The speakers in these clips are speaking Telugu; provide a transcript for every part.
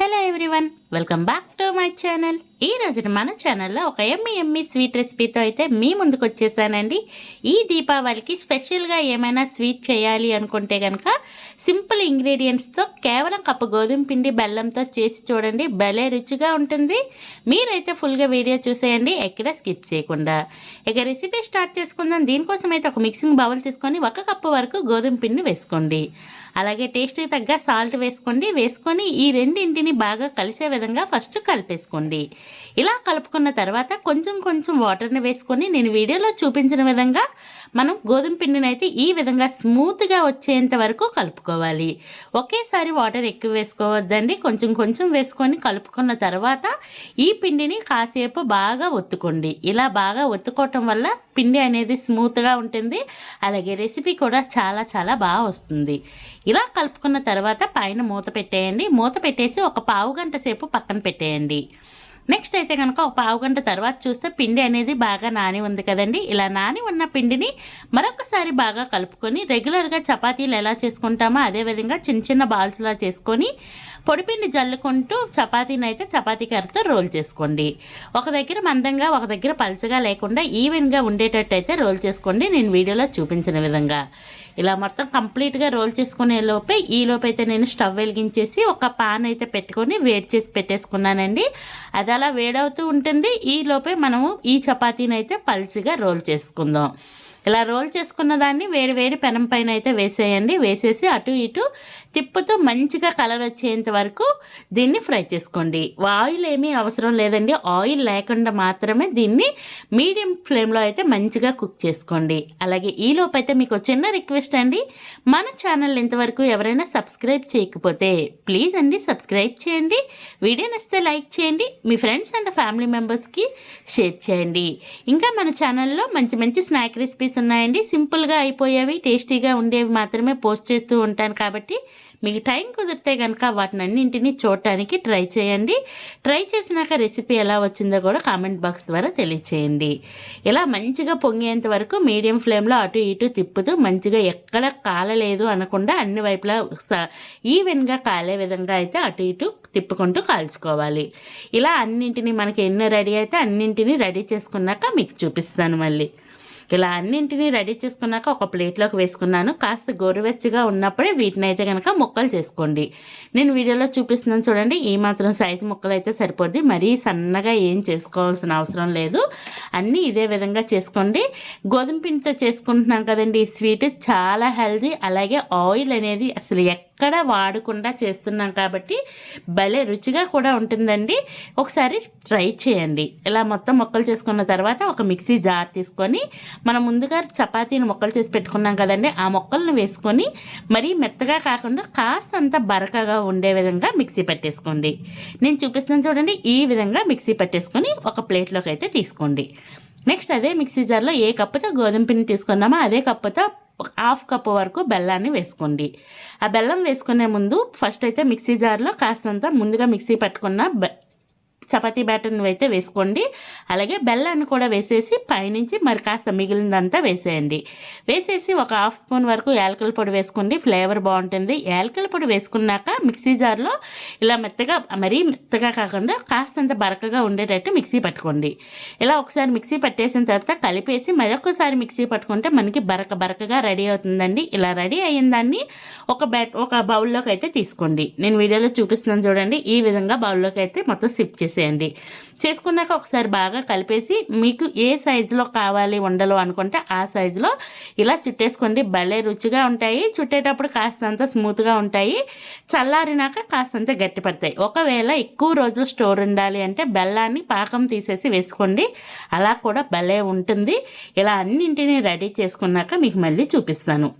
Hello everyone welcome back to my channel. ఈ రోజున మన ఛానల్లో ఒక ఎమ్మి ఎమ్మి స్వీట్ రెసిపీతో అయితే మీ ముందుకు వచ్చేసానండి. ఈ దీపావళికి స్పెషల్గా ఏమైనా స్వీట్ చేయాలి అనుకుంటే కనుక సింపుల్ ఇంగ్రీడియంట్స్తో కేవలం కప్పు గోధుమ పిండి బెల్లంతో చేసి చూడండి భలే రుచిగా ఉంటుంది. మీరైతే ఫుల్గా వీడియో చూసేయండి ఎక్కడ స్కిప్ చేయకుండా. ఇక రెసిపీ స్టార్ట్ చేసుకుందాం. దీనికోసం అయితే ఒక మిక్సింగ్ బౌల్ తీసుకొని ఒక కప్పు వరకు గోధుమ పిండి వేసుకోండి. అలాగే టేస్ట్కి తగ్గ సాల్ట్ వేసుకోండి. వేసుకొని ఈ రెండింటిని బాగా కలిసే విధంగా ఫస్ట్ కలిపేసుకోండి. ఇలా కలుపుకున్న తర్వాత కొంచెం కొంచెం వాటర్ని వేసుకొని నేను వీడియోలో చూపించిన విధంగా మనం గోధుమ పిండిని అయితే ఈ విధంగా స్మూత్గా వచ్చేంత వరకు కలుపుకోవాలి. ఒకేసారి వాటర్ ఎక్కువ వేసుకోవద్దండి. కొంచెం కొంచెం వేసుకొని కలుపుకున్న తర్వాత ఈ పిండిని కాసేపు బాగా ఒత్తుకోండి. ఇలా బాగా ఒత్తుకోవటం వల్ల పిండి అనేది స్మూత్గా ఉంటుంది. అలాగే రెసిపీ కూడా చాలా చాలా బాగా వస్తుంది. ఇలా కలుపుకున్న తర్వాత పైన మూత పెట్టేయండి. మూత పెట్టేసి ఒక పావు గంట సేపు పక్కన పెట్టేయండి. నెక్స్ట్ అయితే కనుక ఒక పావు గంట తర్వాత చూస్తే పిండి అనేది బాగా నాని ఉంది కదండి. ఇలా నాని ఉన్న పిండిని మరొకసారి బాగా కలుపుకొని రెగ్యులర్గా చపాతీలు ఎలా చేసుకుంటామో అదేవిధంగా చిన్న చిన్న బాల్స్లా చేసుకొని పొడిపిండి జల్లుకుంటూ చపాతీని అయితే చపాతీ కర్రతో రోల్ చేసుకోండి. ఒక దగ్గర మందంగా ఒక దగ్గర పలచగా లేకుండా ఈవెన్గా ఉండేటట్టు అయితే రోల్ చేసుకోండి. నేను వీడియోలో చూపించిన విధంగా. ఇలా మొత్తం కంప్లీట్గా రోల్ చేసుకునే లోపే ఈ లోపైతే అయితే నేను స్టవ్ వెలిగించేసి ఒక పాన్ అయితే పెట్టుకొని వేడి చేసి పెట్టేసుకున్నానండి. అది అలా వేడవుతూ ఉంటుంది. ఈ లోపే మనము ఈ చపాతీని అయితే పల్చిగా రోల్ చేసుకుందాం. ఇలా రోల్ చేసుకున్న దాన్ని వేడి వేడి పెనం పైన అయితే వేసేయండి. వేసేసి అటు ఇటు తిప్పుతూ మంచిగా కలర్ వచ్చేంత వరకు దీన్ని ఫ్రై చేసుకోండి. ఆయిల్ ఏమీ అవసరం లేదండి. ఆయిల్ లేకుండా మాత్రమే దీన్ని మీడియం ఫ్లేమ్లో అయితే మంచిగా కుక్ చేసుకోండి. అలాగే ఈలోపు అయితే మీకు చిన్న రిక్వెస్ట్ అండి. మన ఛానల్ ఇంతవరకు ఎవరైనా సబ్స్క్రైబ్ చేయకపోతే ప్లీజ్ అండి సబ్స్క్రైబ్ చేయండి. వీడియో నచ్చితే లైక్ చేయండి. మీ ఫ్రెండ్స్ అండ్ ఫ్యామిలీ మెంబర్స్కి షేర్ చేయండి. ఇంకా మన ఛానల్లో మంచి మంచి స్నాక్ రెసిపీస్ ఉన్నాయండి సింపుల్గా అయిపోయేవి టేస్టీగా ఉండేవి మాత్రమే పోస్ట్ చేస్తూ ఉంటాను కాబట్టి మీకు టైం కుదిరితే కనుక వాటిని అన్నింటినీ చూడటానికి ట్రై చేయండి. ట్రై చేసినాక రెసిపీ ఎలా వచ్చిందో కూడా కామెంట్ బాక్స్ ద్వారా తెలియచేయండి. ఇలా మంచిగా పొంగేంత వరకు మీడియం ఫ్లేమ్లో అటు ఇటు తిప్పుతూ మంచిగా ఎక్కడ కాలలేదు అనకుండా అన్ని వైపులా ఈవెన్గా కాలే విధంగా అయితే అటు ఇటు తిప్పుకుంటూ కాల్చుకోవాలి. ఇలా అన్నింటినీ మనకి ఎన్ని రెడీ అయితే అన్నింటినీ రెడీ చేసుకున్నాక మీకు చూపిస్తాను మళ్ళీ. ఇలా అన్నింటినీ రెడీ చేసుకున్నాక ఒక ప్లేట్లోకి వేసుకున్నాను. కాస్త గోరువెచ్చగా ఉన్నప్పుడే వీటిని అయితే కనుక ముక్కలు చేసుకోండి. నేను వీడియోలో చూపిస్తున్నాను చూడండి. ఈ మాత్రం సైజు ముక్కలు అయితే సరిపోద్ది. మరీ సన్నగా ఏం చేసుకోవాల్సిన అవసరం లేదు. అన్నీ ఇదే విధంగా చేసుకోండి. గోధుమ పిండితో చేసుకుంటున్నాం కదండి. ఈ స్వీట్ చాలా హెల్దీ అలాగే ఆయిల్ అనేది అసలు ఎక్కడ వాడకుండా చేస్తున్నాం కాబట్టి భలే రుచిగా కూడా ఉంటుందండి. ఒకసారి ట్రై చేయండి. ఇలా మొత్తం మొక్కలు చేసుకున్న తర్వాత ఒక మిక్సీ జార్ తీసుకొని మనం ముందుగా చపాతీని మొక్కలు చేసి పెట్టుకున్నాం కదండి. ఆ మొక్కలను వేసుకొని మరీ మెత్తగా కాకుండా కాస్తంత బరకగా ఉండే విధంగా మిక్సీ పెట్టేసుకోండి. నేను చూపిస్తున్నాను చూడండి. ఈ విధంగా మిక్సీ పెట్టేసుకొని ఒక ప్లేట్లోకి అయితే తీసుకోండి. నెక్స్ట్ అదే మిక్సీ జార్లో ఏ కప్పుతో గోధుమ పిండి తీసుకున్నామో అదే కప్పుతో హాఫ్ కప్ వరకు బెల్లాన్ని వేసుకోండి. ఆ బెల్లం వేసుకునే ముందు ఫస్ట్ అయితే మిక్సీ జార్లో కాస్తంత ముందుగా మిక్సీ పట్టుకున్న చపాతీ బ్యాటర్ని అయితే వేసుకోండి. అలాగే బెల్లాన్ని కూడా వేసేసి పైనుంచి మరి కాస్త మిగిలిందంతా వేసేయండి. వేసేసి ఒక హాఫ్ స్పూన్ వరకు యాలకల పొడి వేసుకోండి. ఫ్లేవర్ బాగుంటుంది. యాలకల పొడి వేసుకున్నాక మిక్సీ జార్లో ఇలా మెత్తగా మరీ మెత్తగా కాకుండా కాస్తంత బరకగా ఉండేటట్టు మిక్సీ పట్టుకోండి. ఇలా ఒకసారి మిక్సీ పట్టేసిన తర్వాత కలిపేసి మరొకసారి మిక్సీ పట్టుకుంటే మనకి బరక బరకగా రెడీ అవుతుందండి. ఇలా రెడీ అయిన దాన్ని ఒక బ్యాట్ ఒక బౌల్లోకి అయితే తీసుకోండి. నేను వీడియోలో చూపిస్తున్నాను చూడండి. ఈ విధంగా బౌల్లోకి అయితే మొత్తం సిప్ చేసి చేసేయండి. చేసుకున్నాక ఒకసారి బాగా కలిపేసి మీకు ఏ సైజులో కావాలి ఉండలు అనుకుంటే ఆ సైజులో ఇలా చుట్టేసుకోండి. భలే రుచిగా ఉంటాయి. చుట్టేటప్పుడు కాస్తంత స్మూత్గా ఉంటాయి. చల్లారినాక కాస్తంత గట్టి పడతాయి ఒకవేళ ఎక్కువ రోజులు స్టోర్ ఉండాలి అంటే బెల్లాన్ని పాకం తీసేసి వేసుకోండి. అలా కూడా భలే ఉంటుంది. ఇలా అన్నింటినీ రెడీ చేసుకున్నాక మీకు మళ్ళీ చూపిస్తాను.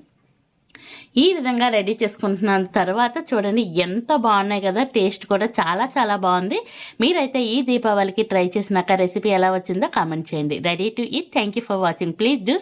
ఈ విధంగా రెడీ చేసుకుంటున్న తర్వాత చూడండి ఎంత బాగున్నాయి కదా టేస్ట్ కూడా చాలా చాలా బాగుంది. మీరైతే ఈ దీపావళికి ట్రై చేసినాక రెసిపీ ఎలా వచ్చిందో కామెంట్ చేయండి. Ready to eat. Thank you for watching. Please do